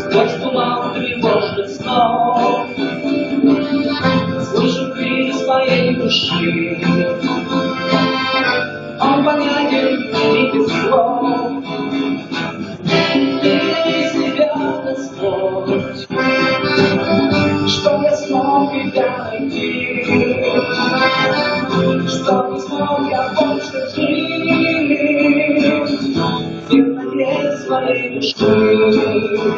Сквозь туман тревожных снов Слышу крик своей души Он понятен и без слов Что я смог тебя найти Что не смог я больше жить В темноте своей души